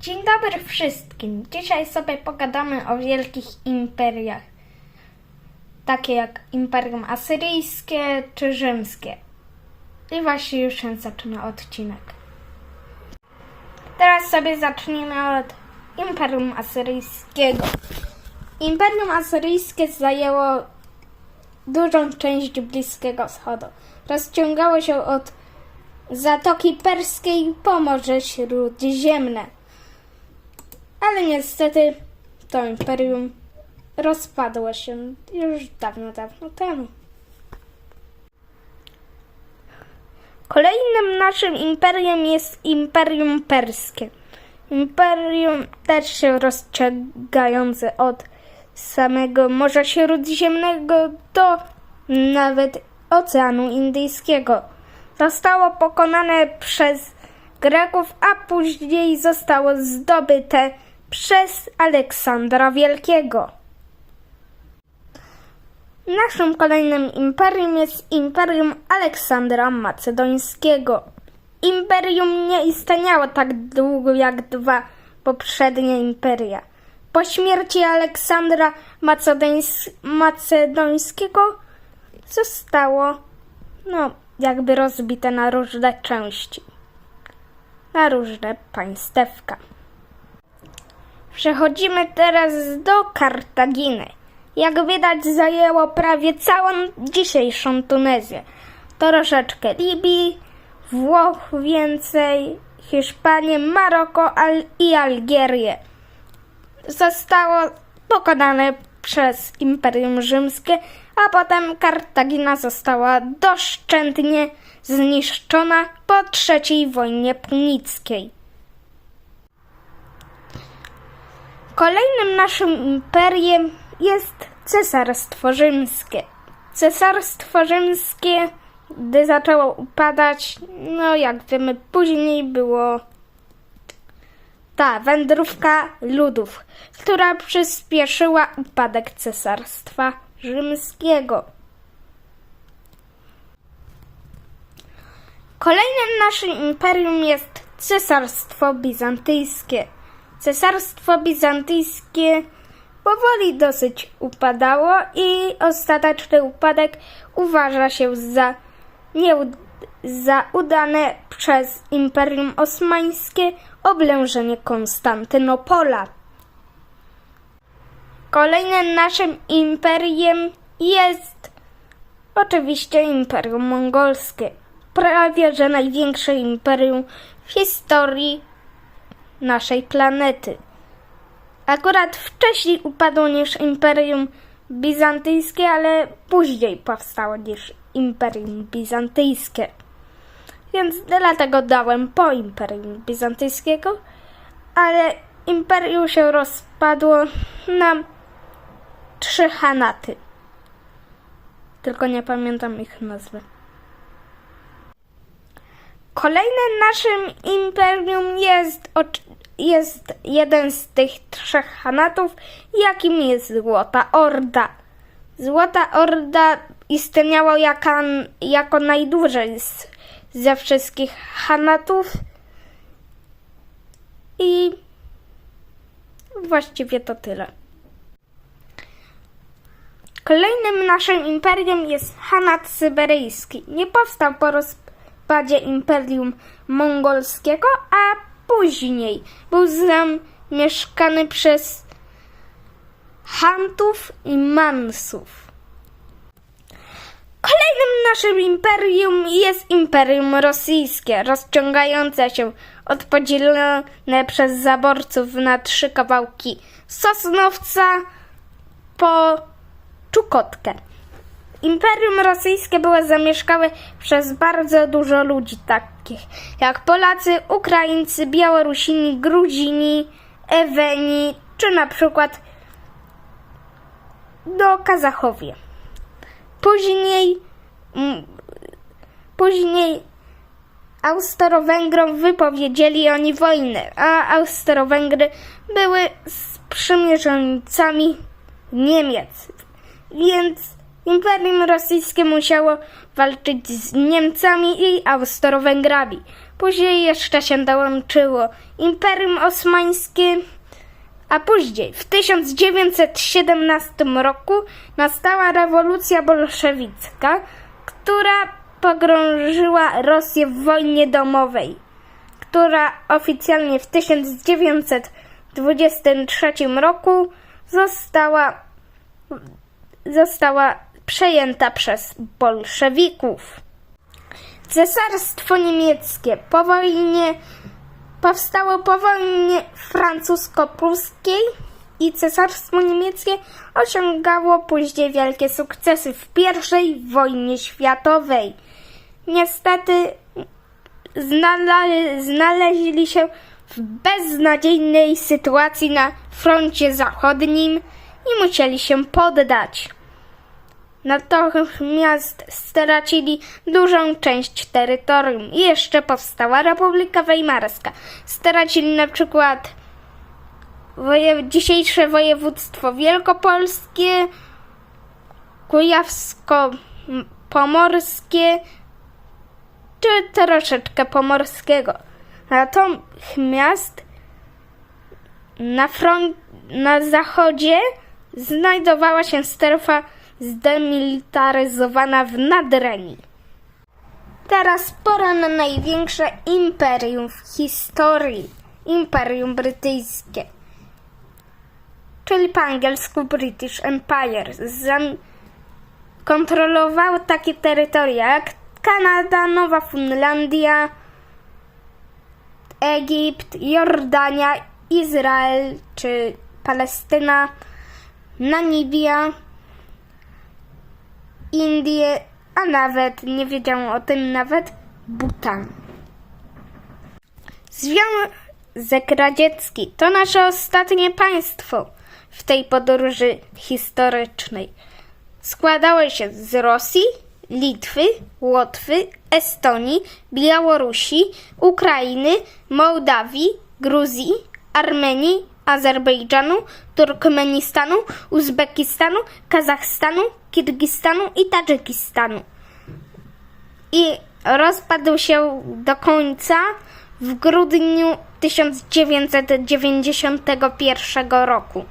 Dzień dobry wszystkim. Dzisiaj sobie pogadamy o wielkich imperiach, takie jak Imperium Asyryjskie czy Rzymskie. I właśnie już się zaczyna odcinek. Teraz sobie zacznijmy od Imperium Asyryjskiego. Imperium Asyryjskie zajęło dużą część Bliskiego Wschodu. Rozciągało się od Zatoki Perskiej po Morze Śródziemne. Ale niestety to imperium rozpadło się już dawno, dawno temu. Kolejnym naszym imperium jest Imperium Perskie. Imperium też się rozciągające od samego Morza Śródziemnego do nawet Oceanu Indyjskiego. Zostało pokonane przez Greków, a później zostało zdobyte przez Aleksandra Wielkiego. Naszym kolejnym imperium jest Imperium Aleksandra Macedońskiego. Imperium nie istniało tak długo jak dwa poprzednie imperia. Po śmierci Aleksandra Macedońs- Macedońskiego zostało, no, jakby rozbite na różne części, na różne państewka. Przechodzimy teraz do Kartaginy. Jak widać, zajęło prawie całą dzisiejszą Tunezję. Troszeczkę Libii, Włoch więcej, Hiszpanię, Maroko Al- i Algierię. Zostało pokonane przez Imperium Rzymskie, a potem Kartagina została doszczętnie zniszczona po III wojnie punickiej. Kolejnym naszym imperiem jest Cesarstwo Rzymskie. Cesarstwo Rzymskie, gdy zaczęło upadać, no jak wiemy, później było ta wędrówka ludów, która przyspieszyła upadek Cesarstwa Rzymskiego. Kolejnym naszym imperium jest Cesarstwo Bizantyjskie. Cesarstwo Bizantyjskie powoli dosyć upadało i ostateczny upadek uważa się za, nieud- za udane przez Imperium Osmańskie oblężenie Konstantynopola. Kolejnym naszym imperium jest oczywiście Imperium Mongolskie. Prawie że największe imperium w historii naszej planety. Akurat wcześniej upadło niż Imperium Bizantyjskie, ale później powstało niż Imperium Bizantyjskie. Więc dlatego dałem po Imperium Bizantyjskiego, ale Imperium się rozpadło na trzy Hanaty. Tylko nie pamiętam ich nazwy. Kolejnym naszym imperium jest, jest jeden z tych trzech Hanatów, jakim jest Złota Orda. Złota Orda istniała jaka, jako najdłużej z, ze wszystkich Hanatów i właściwie to tyle. Kolejnym naszym imperium jest Hanat Syberyjski. Nie powstał po rozpadzie Imperium Mongolskiego, a później był zamieszkany przez Hantów i Mansów. Kolejnym naszym imperium jest Imperium Rosyjskie, rozciągające się od podzielone przez zaborców na trzy kawałki Sosnowca po Czukotkę. Imperium rosyjskie było zamieszkałe przez bardzo dużo ludzi, takich jak Polacy, Ukraińcy, Białorusini, Gruzini, Eweni, czy na przykład do Kazachowie. Później, mm, później Austro-Węgrom wypowiedzieli oni wojnę, a Austro-Węgry były sprzymierzeńcami Niemiec, więc Imperium Rosyjskie musiało walczyć z Niemcami i Austro-Węgrami. Później jeszcze się dołączyło Imperium Osmańskie, a później w 1917 roku nastała rewolucja bolszewicka, która pogrążyła Rosję w wojnie domowej, która oficjalnie w 1923 roku została, została przejęta przez bolszewików. Cesarstwo niemieckie po wojnie powstało po wojnie francusko-pruskiej i cesarstwo niemieckie osiągało później wielkie sukcesy w I wojnie światowej. Niestety znale- znaleźli się w beznadziejnej sytuacji na froncie zachodnim i musieli się poddać. Natomiast stracili dużą część terytorium. Jeszcze powstała Republika Weimarska. Stracili na przykład woje, dzisiejsze województwo wielkopolskie, kujawsko-pomorskie, czy troszeczkę pomorskiego. Natomiast na, front, na zachodzie znajdowała się strefa zdemilitaryzowana w Nadrenii. Teraz pora na największe imperium w historii Imperium Brytyjskie, czyli po angielsku British Empire. Zam- kontrolowało takie terytoria jak Kanada, Nowa Funlandia, Egipt, Jordania, Izrael czy Palestyna, Namibia, Indie, a nawet, nie wiedziałam o tym nawet, Butan. Związek Radziecki to nasze ostatnie państwo w tej podróży historycznej. Składało się z Rosji, Litwy, Łotwy, Estonii, Białorusi, Ukrainy, Mołdawii, Gruzji, Armenii, Azerbejdżanu, Turkmenistanu, Uzbekistanu, Kazachstanu, Kirgistanu i Tadżykistanu. I rozpadł się do końca w grudniu 1991 roku.